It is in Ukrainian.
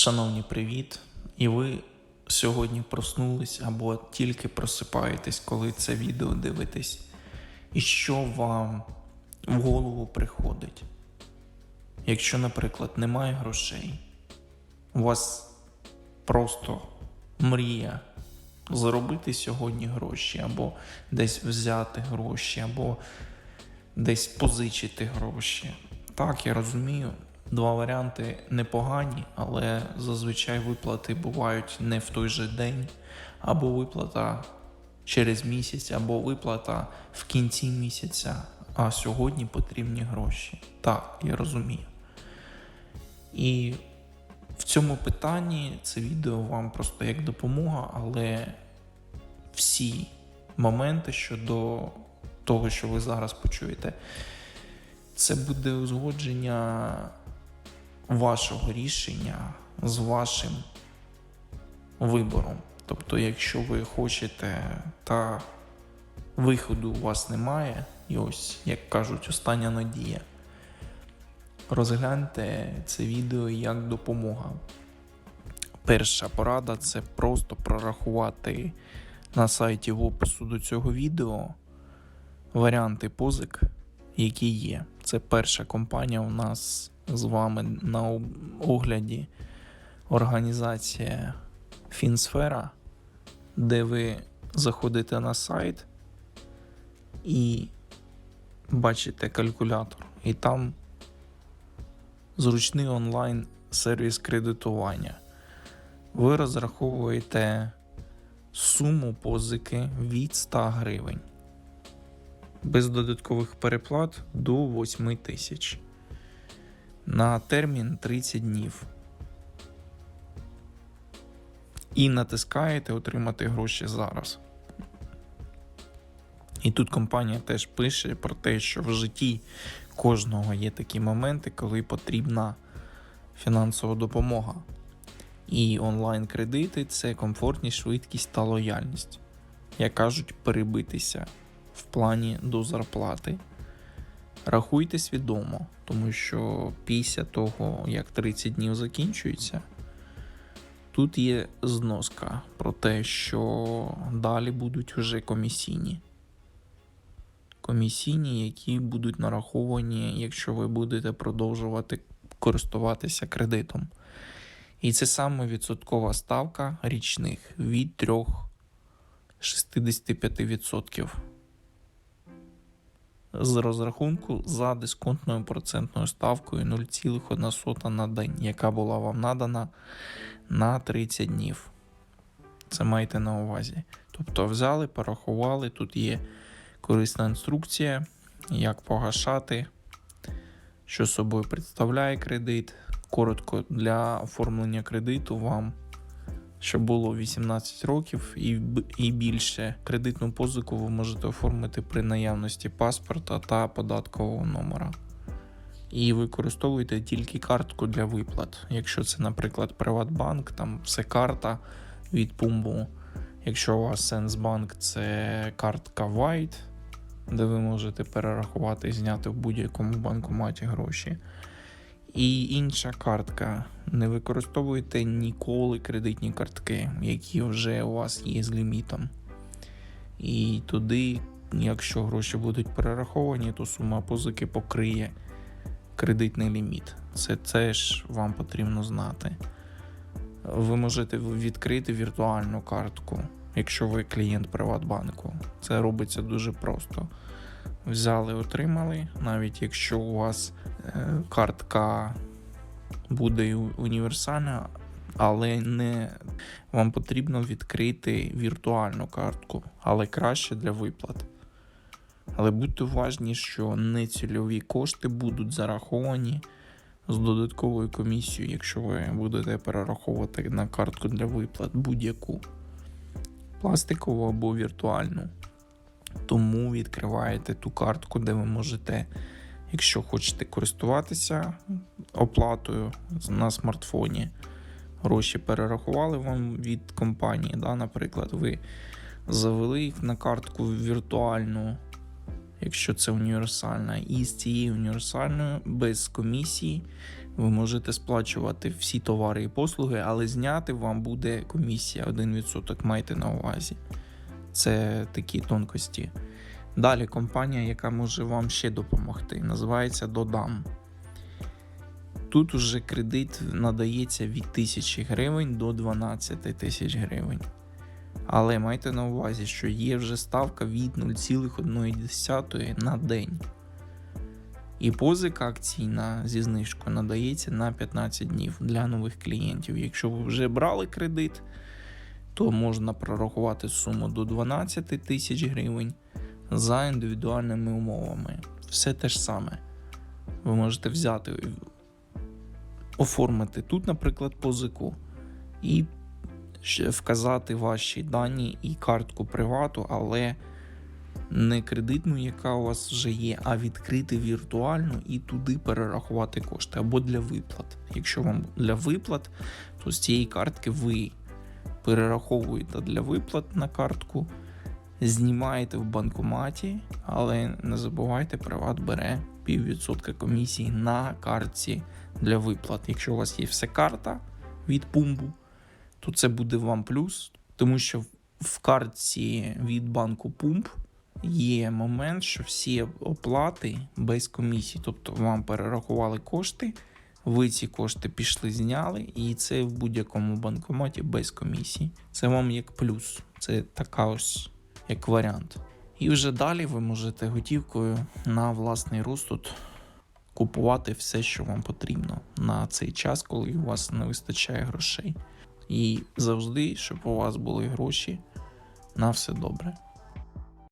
Шановні, привіт! І ви сьогодні проснулись або тільки просипаєтесь, коли це відео дивитесь. І що вам в голову приходить? Якщо, наприклад, немає грошей, у вас просто мрія заробити сьогодні гроші, або десь взяти гроші, або десь позичити гроші. Так, я розумію, два варіанти непогані, але зазвичай виплати бувають не в той же день, або виплата через місяць, або виплата в кінці місяця. А сьогодні потрібні гроші. Так, я розумію. І в цьому питанні це відео вам просто як допомога, але всі моменти щодо того, що ви зараз почуєте, це буде узгодження вашого рішення з вашим вибором. Тобто, якщо ви хочете та виходу у вас немає, і ось, як кажуть, остання надія. Розгляньте це відео як допомога. Перша порада це просто прорахувати на сайті в опису до цього відео варіанти позик, які є. Це перша компанія у нас з вами на огляді організація Фінсфера, де ви заходите на сайт і бачите калькулятор, і там зручний онлайн сервіс кредитування. Ви розраховуєте суму позики від 100 гривень без додаткових переплат до 8 тисяч на термін 30 днів. І натискаєте отримати гроші зараз. І тут компанія теж пише про те, що в житті кожного є такі моменти, коли потрібна фінансова допомога. І онлайн-кредити це комфортність, швидкість та лояльність. Як кажуть, перебитися в плані до зарплати. Рахуйте свідомо, тому що після того, як 30 днів закінчується, тут є зноска про те, що далі будуть вже комісійні. Комісійні, які будуть нараховані, якщо ви будете продовжувати користуватися кредитом. І це саме відсоткова ставка річних від 3,65% з розрахунку за дисконтною процентною ставкою 0,1 на день, яка була вам надана на 30 днів. Це майте на увазі. Тобто взяли, порахували, тут є корисна інструкція, як погашати, що собою представляє кредит. Коротко для оформлення кредиту вам щоб було 18 років і і більше. Кредитну позику ви можете оформити при наявності паспорта та податкового номера. І використовуйте тільки картку для виплат. Якщо це, наприклад, Приватбанк, там все карта від Пумбу. Якщо у вас Сенсбанк, це картка White, де ви можете перерахувати і зняти в будь-якому банкоматі гроші. І інша картка. Не використовуйте ніколи кредитні картки, які вже у вас є з лімітом. І туди, якщо гроші будуть перераховані, то сума позики покриє кредитний ліміт. Це теж вам потрібно знати. Ви можете відкрити віртуальну картку, якщо ви клієнт Приватбанку. Це робиться дуже просто. Взяли, отримали, навіть якщо у вас е, картка буде універсальна, але не вам потрібно відкрити віртуальну картку, але краще для виплат. Але будьте уважні, що нецільові кошти будуть зараховані з додатковою комісією, якщо ви будете перераховувати на картку для виплат будь-яку пластикову або віртуальну. Тому відкриваєте ту картку, де ви можете, якщо хочете користуватися оплатою на смартфоні, гроші перерахували вам від компанії. Да? Наприклад, ви завели їх на картку віртуальну, якщо це універсальна, і з цією універсальною без комісії Ви можете сплачувати всі товари і послуги, але зняти вам буде комісія 1%, майте на увазі. Це такі тонкості. Далі компанія, яка може вам ще допомогти, називається Додам. Тут уже кредит надається від 1000 гривень до 12 тисяч гривень. Але майте на увазі, що є вже ставка від 0,1 на день. І позика акційна зі знижкою надається на 15 днів для нових клієнтів. Якщо ви вже брали кредит, то можна прорахувати суму до 12 тисяч гривень за індивідуальними умовами. Все те ж саме. Ви можете взяти, оформити тут, наприклад, позику і вказати ваші дані і картку привату, але не кредитну, яка у вас вже є, а відкрити віртуальну і туди перерахувати кошти або для виплат. Якщо вам для виплат, то з цієї картки ви перераховуєте для виплат на картку, знімаєте в банкоматі, але не забувайте, приват бере піввідсотка комісії на картці для виплат. Якщо у вас є все карта від пумбу, то це буде вам плюс, тому що в картці від банку Пумп є момент, що всі оплати без комісії, тобто вам перерахували кошти, ви ці кошти пішли, зняли, і це в будь-якому банкоматі без комісії. Це вам як плюс, це така ось як варіант. І вже далі ви можете готівкою на власний розсуд купувати все, що вам потрібно на цей час, коли у вас не вистачає грошей. І завжди, щоб у вас були гроші на все добре.